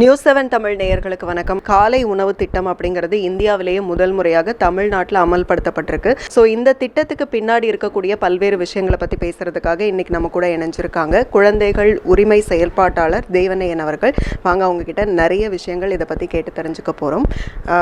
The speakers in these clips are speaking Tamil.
நியூஸ் செவன் தமிழ் நேயர்களுக்கு வணக்கம். காலை உணவு திட்டம் அப்படிங்கிறது இந்தியாவிலேயே முதல் முறையாக தமிழ்நாட்டில் அமல்படுத்தப்பட்டிருக்கு. ஸோ இந்த திட்டத்துக்கு பின்னாடி இருக்கக்கூடிய பல்வேறு விஷயங்களை பற்றி பேசுறதுக்காக இன்னைக்கு நம்ம கூட இணைஞ்சிருக்காங்க. குழந்தைகள் உரிமை செயல்பாட்டாளர் தேவனையன் அவர்கள். வாங்க அவங்க கிட்ட நிறைய விஷயங்கள் இதை பற்றி கேட்டு தெரிஞ்சுக்க போகிறோம்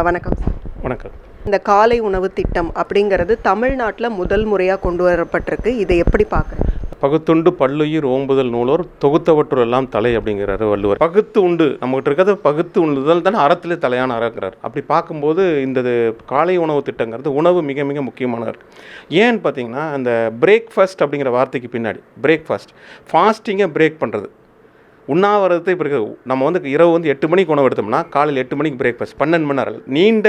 வணக்கம். வணக்கம். இந்த காலை உணவு திட்டம் அப்படிங்கிறது தமிழ்நாட்டில் முதல் முறையாக கொண்டு வரப்பட்டிருக்கு. இதை எப்படி பார்க்குறேன் பகுத்துண்டு பல்லுயிர் ஓம்புதல் நூலோர் தொகுத்தவற்றுள் எல்லாம் தலை அப்படிங்கிறாரு வள்ளுவர். பகுத்து உண்டு நம்மகிட்ட இருக்கிறது பகுத்து உண்டுதல் தானே அறத்திலே தலையான அறங்கிறார். அப்படி பார்க்கும்போது இந்த காலை உணவு திட்டங்கிறது உணவு மிக மிக முக்கியமானது ஏன்னு பார்த்தீங்கன்னா அந்த பிரேக்ஃபாஸ்ட் அப்படிங்கிற வார்த்தைக்கு பின்னாடி பிரேக்ஃபாஸ்ட் ஃபாஸ்டிங்கை பிரேக் பண்ணுறது உண்ணாவிரதத்தை இப்போ இருக்குது நம்ம வந்து இரவு வந்து எட்டு மணிக்கு உணவு எடுத்தோம்னா காலையில் எட்டு மணிக்கு பிரேக்ஃபாஸ்ட் பன்னெண்டு மணி நேரம். நீண்ட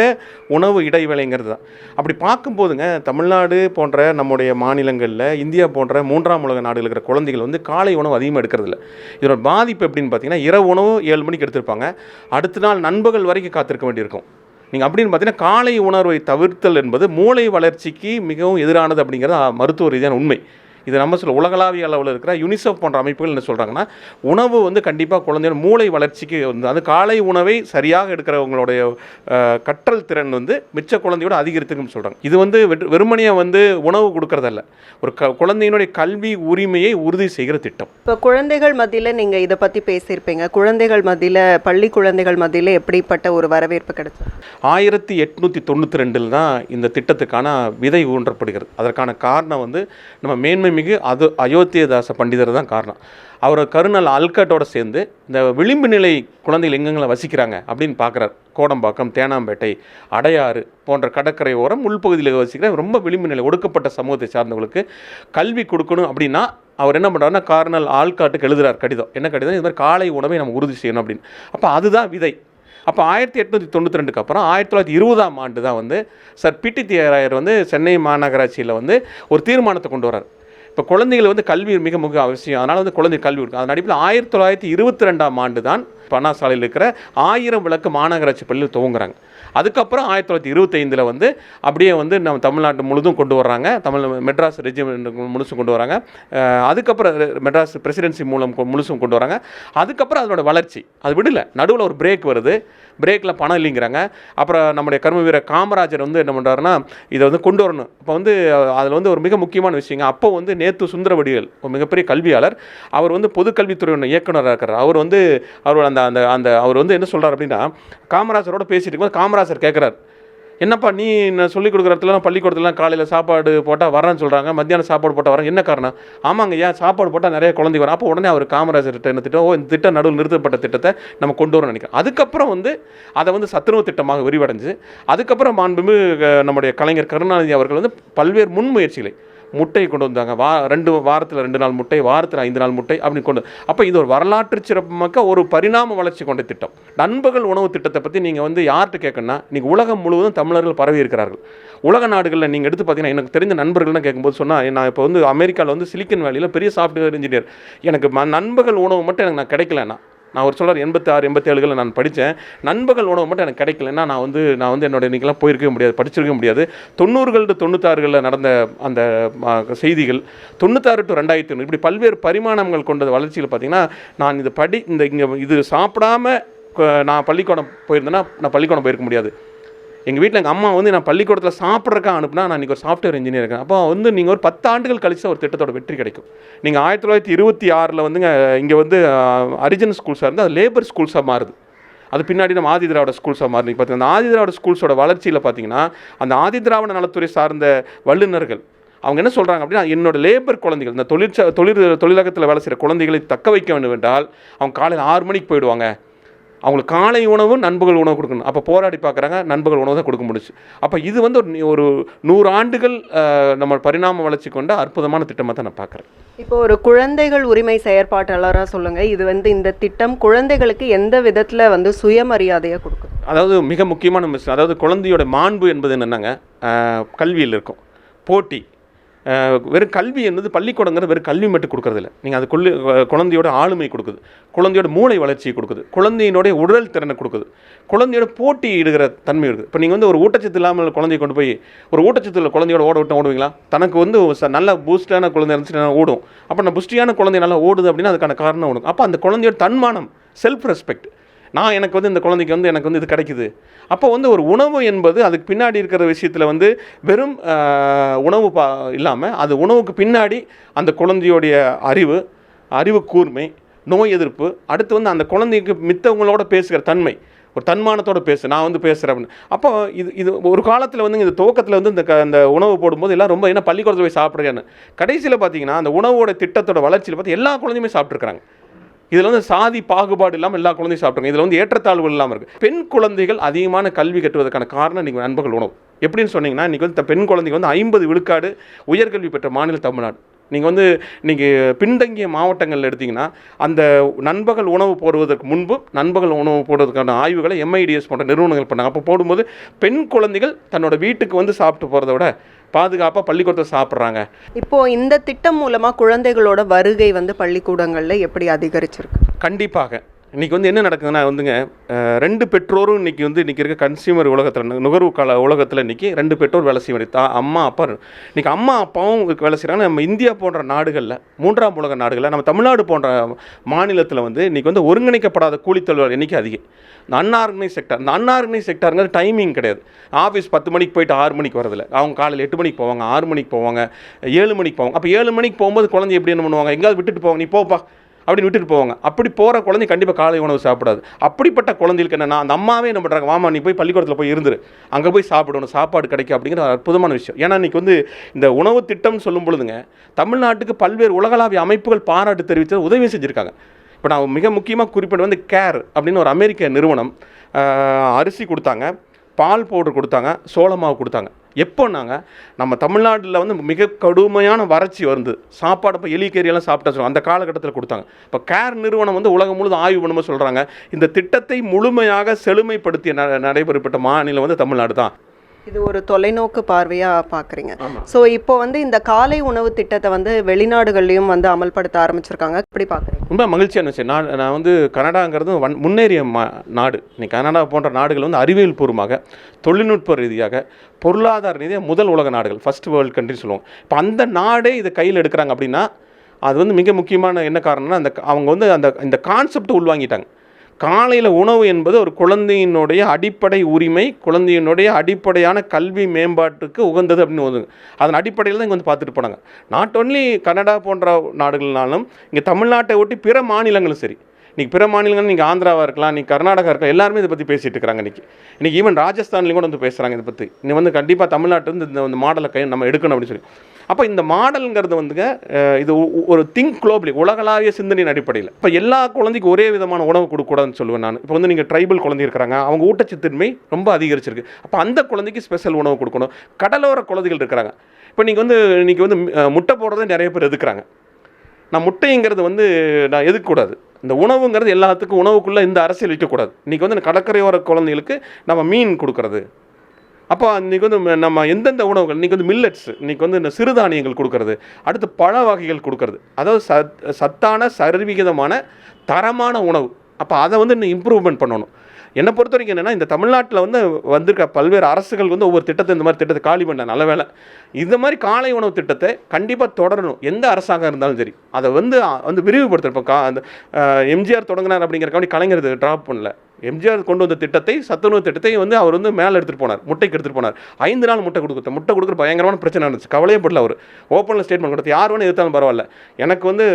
உணவு இடைவேளைங்கிறது தான். அப்படி பார்க்கும்போதுங்க தமிழ்நாடு போன்ற நம்முடைய மாநிலங்களில் இந்தியா போன்ற மூன்றாம் உலக நாடுகள் இருக்கிற குழந்தைகள் வந்து காலை உணவு அதிகமாக எடுக்கிறதில்ல இதோட பாதிப்பு எப்படின்னு பார்த்தீங்கன்னா இரவு உணவு ஏழு மணிக்கு எடுத்திருப்பாங்க. அடுத்த நாள் நண்பகல் வரைக்கும் காத்திருக்க வேண்டியிருக்கும். நீங்கள் அப்படின்னு பார்த்தீங்கன்னா காலை உணர்வை தவிர்த்தல் என்பது மூளை வளர்ச்சிக்கு மிகவும் எதிரானது அப்படிங்கிறது மருத்துவ ரீதியான உண்மை. இது நம்ம சொல்ல உலகளாவிய அளவில் இருக்கிற யுனிசெஃப் போன்ற அமைப்புகள் என்ன சொல்கிறாங்கன்னா உணவு வந்து கண்டிப்பாக குழந்தையோட மூளை வளர்ச்சிக்கு வந்து அது காலை உணவை சரியாக எடுக்கிறவங்களுடைய கற்றல் திறன் வந்து மிச்ச குழந்தையோட அதிகரித்துக்குன்னு சொல்கிறாங்க இது வந்து வெறு- வெறுமனே வந்து உணவு கொடுக்கறதல்ல. ஒரு க குழந்தையினுடைய கல்வி உரிமையை உறுதி செய்கிற திட்டம். இப்போ குழந்தைகள் மத்தியில் நீங்கள் இதை பற்றி பேசியிருப்பீங்க. குழந்தைகள் மத்தியில் பள்ளி குழந்தைகள் மத்தியில் எப்படிப்பட்ட ஒரு வரவேற்பு கிடைச்சது? ஆயிரத்தி எட்நூற்றி தொண்ணூற்றி ரெண்டில் தான் இந்த திட்டத்துக்கான விதை ஊன்றப்படுகிறது. அதற்கான காரணம் வந்து நம்ம மேன்மை மிகு அது அயோத்தியதாச பண்டிதர் தான் காரணம். அவர் கருணல் அல்கட்டோட சேர்ந்து இந்த விளிம்பு நிலை குழந்தைகள் எங்கெங்களை வசிக்கிறாங்க அப்படின்னு பார்க்குறார் கோடம்பாக்கம் தேனாம்பேட்டை அடையாறு போன்ற கடற்கரை ஓரம் உள்பகுதியில் வசிக்கிற ரொம்ப விளிம்பு நிலை ஒடுக்கப்பட்ட சமூகத்தை சார்ந்தவங்களுக்கு கல்வி கொடுக்கணும் அப்படின்னா அவர் என்ன பண்ணுறாருன்னா கார்னல் ஆள்காட்டுக்கு எழுதுறார் கடிதம். என்ன கடிதம்? இது மாதிரி காலை உணவை நம்ம உறுதி செய்யணும் அப்படின்னு. அப்போ அதுதான் விதை. அப்போ ஆயிரத்தி எட்நூற்றி தொண்ணூற்றி ரெண்டுக்கு அப்புறம் ஆயிரத்தி தொள்ளாயிரத்தி இருபதாம் ஆண்டு தான் வந்து சர் பிடி தியராயர் வந்து சென்னை மாநகராட்சியில் வந்து ஒரு தீர்மானத்தை கொண்டு வரார் இப்போ குழந்தைகள் வந்து கல்வி மிக மிக அவசியம். அதனால் வந்து குழந்தை கல்வி கொடுக்கும் அதன் அடிப்படையில் ஆயிரத்தி தொள்ளாயிரத்தி இருபத்தி ரெண்டாம் ஆண்டு தான் பனாசாலையில் இருக்கிற ஆயிரம் விளக்கு மாநகராட்சி பள்ளியில் துவங்குறாங்க. அதுக்கப்புறம் ஆயிரத்தி தொள்ளாயிரத்தி இருபத்தைந்தில் வந்து அப்படியே வந்து நம்ம தமிழ்நாட்டு முழுதும் கொண்டு வர்றாங்க. தமிழ் மெட்ராஸ் ரெஜிமெண்ட் முழுசும் கொண்டு வராங்க அதுக்கப்புறம் மெட்ராஸ் பிரசிடென்சி மூலம் முழுசும் கொண்டு வராங்க அதுக்கப்புறம் அதனோட வளர்ச்சி. அது விடல நடுவில் ஒரு பிரேக் வருது. பிரேக்கில் பணம் இல்லைங்கிறாங்க. அப்புறம் நம்முடைய கர்ம வீரர் காமராஜர் வந்து என்ன பண்ணுறாருன்னா இதை வந்து கொண்டு வரணும். இப்போ வந்து அதில் வந்து ஒரு மிக முக்கியமான விஷயங்க. அப்போ வந்து நேத்து சுந்தரவடிகள் ஒரு மிகப்பெரிய கல்வியாளர் அவர் வந்து பொதுக்கல்வித்துறையோட இயக்குனராக இருக்கிறார். அவர் வந்து அவரோட அந்த அந்த அந்த அவர் வந்து என்ன சொல்கிறார் அப்படின்னா காமராஜரோட பேசிட்டு இருக்கும்போது காமராஜர் கேட்குறாரு என்னப்பா நீ நான் சொல்லிக் கொடுக்குற இடத்துல பள்ளிக்கூடத்துலலாம் காலையில் சாப்பாடு போட்டால் வரேன்னு சொல்கிறாங்க மத்தியானம் சாப்பாடு போட்டால் வரேன் என்ன காரணம்? ஆமாங்க ஏன் சாப்பாடு போட்டால் நிறைய குழந்தை வரும். அப்போ உடனே அவர் காமராஜர்கிட்ட என்ன திட்டம் ஓ இந்த திட்டம் நடுவில் நிறுத்தப்பட்ட திட்டத்தை நம்ம கொண்டு வரணும்னு நினைக்கிறோம் அதுக்கப்புறம் வந்து அதை வந்து சத்துணவு திட்டமாக விரிவடைஞ்சு அதுக்கப்புறம் மாண்புமிகு நம்முடைய கலைஞர் கருணாநிதி அவர்கள் வந்து பல்வேறு முன்முயற்சிகளை முட்டையை கொண்டு வந்தாங்க. வா ரெண்டு வாரத்தில் ரெண்டு நாள் முட்டை வாரத்தில் ஐந்து நாள் முட்டை அப்படின்னு கொண்டு அப்போ இது ஒரு வரலாற்று சிறப்புமிக்க ஒரு பரிணாம வளர்ச்சி கொண்ட திட்டம். நண்பகல் உணவு திட்டத்தை பற்றி நீங்கள் வந்து யார்கிட்ட கேட்கணும்னா இன்றைக்கி உலகம் முழுவதும் தமிழர்கள் பரவி இருக்கிறார்கள். உலக நாடுகளில் நீங்கள் எடுத்து பார்த்தீங்கன்னா எனக்கு தெரிஞ்ச நண்பர்கள்லாம் கேட்கும்போது சொன்னால் நான் இப்போ வந்து அமெரிக்காவில் வந்து சிலிக்கன் வேலியில் பெரிய சாஃப்ட்வேர் இன்ஜினியர். எனக்கு ம- நண்பகல் உணவு மட்டும் எனக்கு நான் கிடைக்கலன்னா நான் ஒரு சொல்கிறார் எண்பத்தி ஆறு எண்பத்தேழுகளில் நான் படித்தேன் நண்பகல் உணவு மட்டும் எனக்கு கிடைக்கலன்னா நான் வந்து நான் வந்து என்னோட இன்றைக்கெல்லாம் போயிருக்கவே முடியாது படிச்சிருக்க முடியாது. தொண்ணூறுகள் டு தொண்ணூத்தாறுகளில் நடந்த அந்த செய்திகள் தொண்ணூத்தாறு டு ரெண்டாயிரத்தி ஒன்று இப்படி பல்வேறு பரிமாணங்கள் கொண்ட வளர்ச்சியில் பார்த்தீங்கன்னா நான் இது படி இந்த இங்கே இது சாப்பிடாம நான் பள்ளிக்கூடம் போயிருந்தேன்னா நான் பள்ளிக்கூடம் போயிருக்க முடியாது. எங்கள் வீட்டில் எங்கள் அம்மா வந்து நான் பள்ளிக்கூடத்தில் சாப்பிட்றக்கா அனுப்புனா நான் இன்றைக்கி ஒரு சாஃப்ட்வேர் இன்ஜினியர் இருக்கேன். அப்போ வந்து நீங்கள் ஒரு பத்து ஆண்டுகள் கழிச்சு ஒரு திட்டத்தோட வெற்றி கிடைக்கும். நீங்கள் ஆயிரத்தி தொள்ளாயிரத்தி இருபத்தி ஆறில் வந்துங்க இங்கே வந்து அரிஜினல் ஸ்கூல்ஸாக இருந்து அது லேபர் ஸ்கூல்ஸாக மாறுது. அது பின்னாடி நம்ம ஆதி திராவிட ஸ்கூல்ஸாக மாறி பார்த்தீங்கன்னா அந்த ஆதி திராவிட ஸ்கூல்ஸோட வளர்ச்சியில் பார்த்தீங்கன்னா அந்த ஆதி திராவிட நலத்துறை சார்ந்த வல்லுநர்கள் அவங்க என்ன சொல்கிறாங்க அப்படின்னா என்னோட லேபர் குழந்தைகள் இந்த தொழிற்ச தொழில் தொழிலகத்தில் வேலை செய்கிற குழந்தைகளை தக்க வைக்க வேண்டும் என்றால் அவங்க காலையில் ஆறு மணிக்கு போயிடுவாங்க. அவங்களுக்கு காலை உணவும் நண்பகல் உணவு கொடுக்கணும். அப்போ போராடி பார்க்குறாங்க நண்பகல் உணவு தான் கொடுக்க முடிச்சு அப்போ இது வந்து ஒரு ஒரு நூறு ஆண்டுகள் நம்ம பரிணாம வளர்ச்சி கொண்ட அற்புதமான திட்டமாக தான் நான் பார்க்குறேன். இப்போ ஒரு குழந்தைகள் உரிமை செயற்பாட்டாளராக சொல்லுங்க. இது வந்து இந்த திட்டம் குழந்தைகளுக்கு எந்த விதத்தில் வந்து சுயமரியாதையை கொடுக்கும்? அதாவது மிக முக்கியமான விஷயம் அதாவது குழந்தையோட மாண்பு என்பது என்னென்னாங்க கல்வியில் இருக்கும். போட்டி வெறும் கல்வி என்பது பள்ளிக்கூடங்கிறது வெறும் கல்வி மட்டும் கொடுக்கறதில்ல. நீங்கள் அது கொள்ளு குழந்தையோட ஆளுமை கொடுக்குது. குழந்தையோட மூளை வளர்ச்சியை கொடுக்குது. குழந்தையினுடைய உடல் திறனை கொடுக்குது. குழந்தையோட போட்டி இடுகிற தன்மை இருக்குது. இப்போ நீங்கள் வந்து ஒரு ஊட்டச்சத்து இல்லாமல் குழந்தைய கொண்டு போய் ஒரு ஊட்டச்சத்தில் குழந்தையோட ஓட விட்டு ஓடுவீங்களா? தனக்கு வந்து ச- நல்ல பூஸ்டான குழந்தை இருந்துச்சுன்னா ஓடும். அப்போ நான் புஷ்டியான குழந்தை நல்லா ஓடுது அப்படின்னா அதுக்கான காரணம் ஓடும் அப்போ அந்த குழந்தையோட தன்மானம் செல்ஃப் ரெஸ்பெக்ட் நான் எனக்கு வந்து இந்த குழந்தைக்கு வந்து எனக்கு வந்து இது கிடைக்குது. அப்போ வந்து ஒரு உணவு என்பது அதுக்கு பின்னாடி இருக்கிற விஷயத்தில் வந்து வெறும் உணவு பா இல்லாமல் அது உணவுக்கு பின்னாடி அந்த குழந்தையோடைய அறிவு அறிவு கூர்மை நோய் எதிர்ப்பு அடுத்து வந்து அந்த குழந்தைக்கு மித்தவங்களோட பேசுகிற தன்மை ஒரு தன்மானத்தோட பேசு நான் வந்து பேசுகிறேன் அப்படின்னு. அப்போ இது இது ஒரு காலத்தில் வந்து இந்த துவக்கத்தில் வந்து இந்த க இந்த உணவு போடும்போது எல்லாம் ரொம்ப என்ன பள்ளிக்கூடத்தில் போய் சாப்பிட்றேன்னு கடைசியில் பார்த்தீங்கன்னா அந்த உணவோட திட்டத்தோட வளர்ச்சியில் பார்த்து எல்லா குழந்தையுமே சாப்பிட்ருக்குறாங்க இதில் வந்து சாதி பாகுபாடு இல்லாமல் எல்லா குழந்தையும் சாப்பிட்ருங்க இதில் வந்து ஏற்றத்தாழ்வுகள் இல்லாமல் இருக்குது பெண் குழந்தைகள் அதிகமான கல்வி கட்டுவதற்கான காரணம் நீங்கள் நண்பர்கள் உணவு. எப்படின்னு சொன்னீங்கன்னா இன்றைக்கி வந்து பெண் குழந்தைங்க வந்து ஐம்பது விழுக்காடு உயர்கல்வி பெற்ற மாநில தமிழ்நாடு. நீங்கள் வந்து நீங்கள் பின்தங்கிய மாவட்டங்களில் எடுத்திங்கன்னா அந்த நண்பகல் உணவு போடுவதற்கு முன்பு நண்பகல் உணவு போடுவதற்கான ஆய்வுகளை எம்ஐடிஎஸ் போன்ற நிறுவனங்கள் பண்ணாங்க. அப்போ போடும்போது பெண் குழந்தைகள் தன்னோட வீட்டுக்கு வந்து சாப்பிட்டு போகிறத விட பாதுகாப்பாக பள்ளிக்கூடத்தில் சாப்பிட்றாங்க. இப்போ இந்த திட்டம் மூலமா குழந்தைகளோட வருகை வந்து பள்ளிக்கூடங்கள்ல எப்படி அதிகரிச்சிருக்கு? கண்டிப்பாக. இன்றைக்கி வந்து என்ன நடக்குதுன்னா வந்துங்க ரெண்டு பெற்றோரும் இன்றைக்கி வந்து இன்றைக்கி இருக்க கன்சியூமர் உலகத்தில் நுகர்வு கால உலகத்தில் இன்றைக்கி ரெண்டு பெற்றோர் வேலை செய்ய வேண்டியது. தா அம்மா அப்பா இன்றைக்கி அம்மா அப்பாவும் வேலை செய்கிறாங்க நம்ம இந்தியா போன்ற நாடுகளில் மூன்றாம் உலக நாடுகளில் நம்ம தமிழ்நாடு போன்ற மாநிலத்தில் வந்து இன்றைக்கி வந்து ஒருங்கிணைக்கப்படாத கூலித்தொழிலாளர் எண்ணிக்கை அதிகம். இந்த அன்ஆர்கனைஸ் செக்டர் இந்த அன்ஆர்கனைஸ் செக்டருங்கிறது டைமிங் கிடையாது. ஆஃபீஸ் பத்து மணிக்கு போயிட்டு ஆறு மணிக்கு வரதில்ல. அவங்க காலையில் எட்டு மணிக்கு போவாங்க ஆறு மணிக்கு போவாங்க ஏழு மணிக்கு போவாங்க. அப்போ ஏழு மணிக்கு போகும்போது குழந்தை எப்படி என்ன பண்ணுவாங்க? எங்கேயாவது விட்டுட்டு போவாங்க. நீ போப்பா. அப்படின்னு விட்டுட்டு போவாங்க. அப்படி போகிற குழந்தை கண்டிப்பாக காலை உணவு சாப்பிடாது. அப்படிப்பட்ட குழந்தைகளுக்கு என்னன்னா அந்த அம்மாவே என்ன பண்ணுறாங்க மாமா நீ போய் பள்ளிக்கூடத்தில் போய் இருந்துரு. அங்கே போய் சாப்பிடணும் சாப்பாடு கிடைக்கும் அப்படிங்கிற ஒரு அற்புதமான விஷயம். ஏன்னா இன்னைக்கு வந்து இந்த உணவு திட்டம்னு சொல்லும் பொழுதுங்க தமிழ்நாட்டுக்கு பல்வேறு உலகளாவிய அமைப்புகள் பாராட்டு தெரிவித்து உதவி செஞ்சுருக்காங்க. இப்போ நான் மிக முக்கியமாக குறிப்பிட்ட வந்து கேர் அப்படின்னு ஒரு அமெரிக்க நிறுவனம் அரிசி கொடுத்தாங்க பால் பவுடர் கொடுத்தாங்க சோளமாவு கொடுத்தாங்க. எப்போனாங்க நம்ம தமிழ்நாட்டில் வந்து மிக கடுமையான வறட்சி வருது சாப்பாடு இப்போ எலி சாப்பிட்டா சொல்லுவாங்க. அந்த காலகட்டத்தில் கொடுத்தாங்க. இப்போ கேர் நிறுவனம் வந்து உலகம் முழுதும் ஆய்வு பண்ணும்போது சொல்கிறாங்க இந்த திட்டத்தை முழுமையாக செழுமைப்படுத்திய ந நடைபெறப்பட்ட மாநிலம் வந்து தமிழ்நாடு தான். இது ஒரு தொலைநோக்கு பார்வையா பாக்குறீங்க. ஆமா. சோ இப்போ வந்து இந்த காலை உணவு திட்டத்தை வந்து வெளிநாடுகள்லயும் வந்து அமல்படுத்த ஆரம்பிச்சிருக்காங்க. எப்படி பாக்குறீங்க? ரொம்ப மகிழ்ச்சியான விஷயம் நான் நான் வந்து கனடாங்கிறது வன் முன்னேறிய மா நாடு. இன்னைக்கு கனடா போன்ற நாடுகள் வந்து அறிவியல் பூர்வமாக தொழில்நுட்ப ரீதியாக பொருளாதார ரீதியாக முதல் உலக நாடுகள் ஃபர்ஸ்ட் வேர்ல்டு கண்ட்ரி சொல்லுவாங்க. இப்போ அந்த நாடே இதை கையில் எடுக்கிறாங்க அப்படின்னா அது வந்து மிக முக்கியமான என்ன காரணம்னா அந்த அவங்க வந்து அந்த இந்த கான்செப்ட் உள்வாங்கிட்டாங்க. காலையில் உணவு என்பது ஒரு குழந்தையினுடைய அடிப்படை உரிமை குழந்தையினுடைய அடிப்படையான கல்வி மேம்பாட்டுக்கு உகந்தது அப்படின்னு ஒதுங்க அதன் அடிப்படையில் தான் இங்கே வந்து பார்த்துட்டு போனாங்க. நாட் ஒன்லி கனடா போன்ற நாடுகள்னாலும் இங்கே தமிழ்நாட்டை ஒட்டி பிற மாநிலங்களும் சரி இன்றைக்கி பிற மாநிலங்கள் நீங்கள் ஆந்திராவாக இருக்கலாம் இன்றைக்கி கர்நாடகா இருக்கலாம் எல்லாருமே இதை பற்றி பேசிகிட்டு இருக்கிறாங்க இன்றைக்கி இன்றைக்கி ஈவன் ராஜஸ்தான்லேயும் கூட வந்து பேசுகிறாங்க இதை பற்றி இன்னும் வந்து கண்டிப்பாக தமிழ்நாட்டு வந்து இந்த இந்த மாடலை கை நம்ம எடுக்கணும் அப்படின்னு சொல்லி. அப்போ இந்த மாடலுங்கிறது வந்துங்க இது ஒரு திங்க் குளோபலி உலகளாவிய சிந்தனையின் அடிப்படையில். இப்போ எல்லா குழந்தைக்கும் ஒரே விதமான உணவு கொடுக்கக்கூடாதுன்னு சொல்லுவேன் நான். இப்போ வந்து நீங்கள் ட்ரைபல் குழந்தை இருக்கிறாங்க அவங்க ஊட்டச்சத்தின்மை ரொம்ப அதிகரிச்சிருக்கு. அப்போ அந்த குழந்தைக்கு ஸ்பெஷல் உணவு கொடுக்கணும். கடலோர குழந்தைகள் இருக்கிறாங்க. இப்போ நீங்கள் வந்து இன்றைக்கி வந்து முட்டை போடுறதே நிறைய பேர் எதுக்குறாங்க? நான் முட்டைங்கிறது வந்து நான் எதுக்கூடாது இந்த உணவுங்கிறது எல்லாத்துக்கும் உணவுக்குள்ளே இந்த அரசியல் வைக்கக்கூடாது இன்றைக்கி வந்து இந்த கடற்கரையோர குழந்தைகளுக்கு நம்ம மீன் கொடுக்கறது. அப்போ இன்றைக்கி வந்து நம்ம எந்தெந்த உணவுகள் இன்றைக்கி வந்து மில்லட்ஸ் இன்றைக்கி வந்து இந்த சிறுதானியங்கள் கொடுக்கறது. அடுத்து பழ வகைகள் கொடுக்கறது. அதாவது சத் சத்தான சரிவிகிதமான தரமான உணவு. அப்போ அதை வந்து இன்னும் இம்ப்ரூவ்மெண்ட் பண்ணணும். என்னை பொறுத்த வரைக்கும் என்னென்னா இந்த தமிழ்நாட்டில் வந்து வந்திருக்க பல்வேறு அரசுகள் வந்து ஒவ்வொரு திட்டத்தை இந்த மாதிரி திட்டத்தை காலி பண்ண நல்ல வேலை. இந்த மாதிரி காலை உணவு திட்டத்தை கண்டிப்பாக தொடரணும். எந்த அரசாங்கம் இருந்தாலும் சரி. அதை வந்து வந்து விரிவுபடுத்துகிறப்போ கா அந்த எம்ஜிஆர் தொடங்கினார் அப்படிங்கிறக்காண்டி கலைஞர் ட்ராப் பண்ணல. எம்ஜிஆர் கொண்டு வந்த திட்டத்தை சத்துணவு திட்டத்தை வந்து அவர் வந்து மேலே எடுத்துகிட்டு போனார் முட்டைக்கு எடுத்துகிட்டு போனார். ஐந்து நாள் முட்டை கொடுத்த முட்டை கொடுக்குற பயங்கரமான பிரச்சனை இருந்துச்சு கவலையே படல அவர். ஓப்பனில் ஸ்டேட்மெண்ட் கொடுத்து யார் வேணும் எதிர்த்தாலும் பரவாயில்ல. எனக்கு வந்து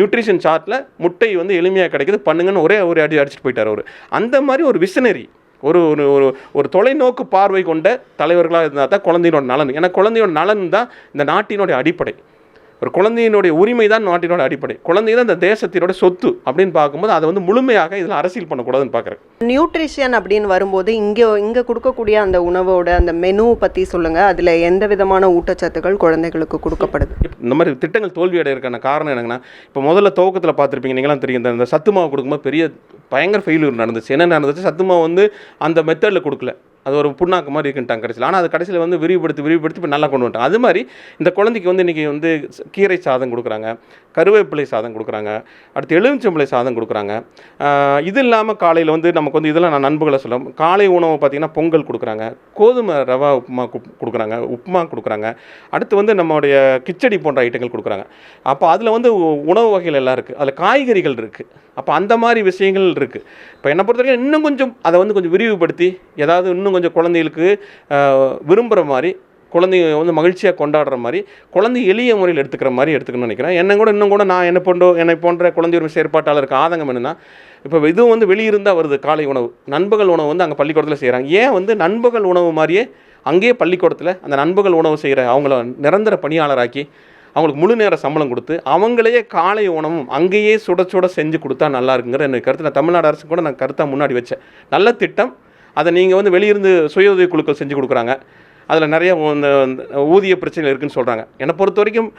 நியூட்ரிஷன் சார்ட்டில் முட்டை வந்து எளிமையாக கிடைக்குது பண்ணுங்கன்னு ஒரே ஒரு அடி அடிச்சுட்டு போயிட்டார் அவர். அந்த மாதிரி ஒரு விசனரி ஒரு ஒரு ஒரு ஒரு தொலைநோக்கு பார்வை கொண்ட தலைவர்களாக இருந்தால் தான் குழந்தையினோட நலன். ஏன்னா குழந்தையோட நலன் தான் இந்த நாட்டினுடைய அடிப்படை. ஒரு குழந்தையினுடைய உரிமை தான் நாட்டினோட அடிப்படை. குழந்தை தான் இந்த தேசத்தினோட சொத்து அப்படின்னு பார்க்கும்போது அதை வந்து முழுமையாக இதில் அரசியல் பண்ணக்கூடாதுன்னு பார்க்குறேன். நியூட்ரிஷன் அப்படின்னு வரும்போது இங்க இங்க கொடுக்கக்கூடிய அந்த உணவோட அந்த மெனு பத்தி சொல்லுங்க. அதுல எந்த விதமான ஊட்டச்சத்துக்கள் குழந்தைகளுக்கு கொடுக்கப்படுது? இப்ப இந்த மாதிரி திட்டங்கள் தோல்வி அடையிறதுக்கான காரணம் என்னங்கன்னா இப்போ முதல்ல துவக்கத்தில் பார்த்துருப்பீங்க நீங்களாம் தெரியும் இந்த- இந்த சத்து மாவு கொடுக்கும்போது பெரிய பயங்கர ஃபெயிலியர் நடந்துச்சு. என்ன நடந்துச்சு? சத்து மாவு வந்து அந்த மெத்தடில் கொடுக்கல. அது ஒரு புண்ணாக்கு மாதிரி இருக்குன்ட்டாங்க கடைசியில். ஆனால் அது கடைசியில் வந்து விரிவுபடுத்தி விரிவுபடுத்தி இப்போ நல்லா கொண்டு வந்துட்டாங்க. அது மாதிரி இந்த குழந்தைக்கு வந்து இன்றைக்கி வந்து கீரை சாதம் கொடுக்குறாங்க. கருவேப்பிலை சாதம் கொடுக்குறாங்க. அடுத்து எலுமிச்சம்பழை சாதம் கொடுக்குறாங்க. இது இல்லாமல் காலையில் வந்து நமக்கு வந்து இதெல்லாம் நான் நண்பர்களை சொல்ல காலை உணவு பார்த்திங்கன்னா பொங்கல் கொடுக்குறாங்க. கோதுமை ரவா உப்புமா கொடுக்குறாங்க. உப்புமா கொடுக்குறாங்க. அடுத்து வந்து நம்மளுடைய கிச்சடி போன்ற ஐட்டங்கள் கொடுக்குறாங்க. அப்போ அதில் வந்து உணவு வகைகள் எல்லாம் இருக்குது அதில் காய்கறிகள் இருக்குது அப்போ அந்த மாதிரி விஷயங்கள் இருக்குது இப்போ என்னை பொறுத்த வரைக்கும் இன்னும் கொஞ்சம் அதை வந்து கொஞ்சம் விரிவுபடுத்தி ஏதாவது இன்னும் கொஞ்சம் குழந்தைகளுக்கு விரும்புகிற மாதிரி குழந்தைங்க வந்து மகிழ்ச்சியாக கொண்டாடுற மாதிரி குழந்தை எளிய முறையில் எடுத்துக்கிற மாதிரி எடுத்துக்கணும்னு நினைக்கிறேன். என்ன கூட இன்னும் கூட நான் என்ன போன்றோ என்னை போன்ற குழந்தை உரிமை செயற்பாட்டாளருக்கு ஆதங்கம் என்னென்னா இப்போ இதுவும் வந்து வெளியிருந்தால் வருது காலை உணவு. நண்பகல் உணவு வந்து அங்கே பள்ளிக்கூடத்தில் செய்கிறாங்க ஏன் வந்து நண்பகல் உணவு மாதிரியே அங்கேயே பள்ளிக்கூடத்தில் அந்த நண்பகல் உணவு செய்கிற அவங்கள நிரந்தர பணியாளராக்கி அவங்களுக்கு முழு நேர சம்பளம் கொடுத்து அவங்களையே காலை உணவும் அங்கேயே சுட சுட செஞ்சு கொடுத்தா நல்லா இருக்குங்கிற எனக்கு கருத்து. நான் தமிழ்நாடு அரசு கூட நான் கருத்தாக முன்னாடி வச்சேன். நல்ல திட்டம். அதை நீங்கள் வந்து வெளியிருந்து சுய உதவி குழுக்கள் செஞ்சு கொடுக்குறாங்க. அதில் நிறைய இந்த இந்த ஊதிய பிரச்சனைகள் இருக்குன்னு சொல்கிறாங்க என்னை பொறுத்த வரைக்கும்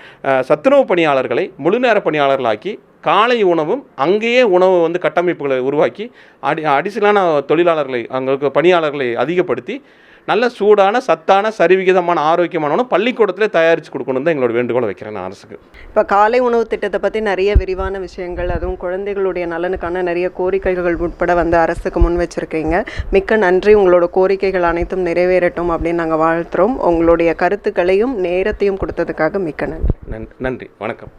சத்துணவு பணியாளர்களை முழு நேர பணியாளர்களாக்கி காலை உணவும் அங்கேயே உணவு வந்து கட்டமைப்புகளை உருவாக்கி அடி அடிசலான தொழிலாளர்களை அங்கே பணியாளர்களை அதிகப்படுத்தி நல்ல சூடான சத்தான சரிவிகிதமான ஆரோக்கியமான பள்ளிக்கூடத்திலே தயாரித்து கொடுக்கணும் தான் எங்களோட வேண்டுகோளை வைக்கிறேன் நான் அரசுக்கு. இப்போ காலை உணவு திட்டத்தை பற்றி நிறைய விரிவான விஷயங்கள் அதுவும் குழந்தைகளுடைய நலனுக்கான நிறைய கோரிக்கைகள் உட்பட வந்து அரசுக்கு முன் வச்சிருக்கீங்க. மிக்க நன்றி. உங்களோட கோரிக்கைகள் அனைத்தும் நிறைவேறட்டும் அப்படின்னு நாங்கள் வாழ்த்துறோம். உங்களுடைய கருத்துக்களையும் நேரத்தையும் கொடுத்ததுக்காக மிக்க நன்றி. நன் நன்றி. வணக்கம்.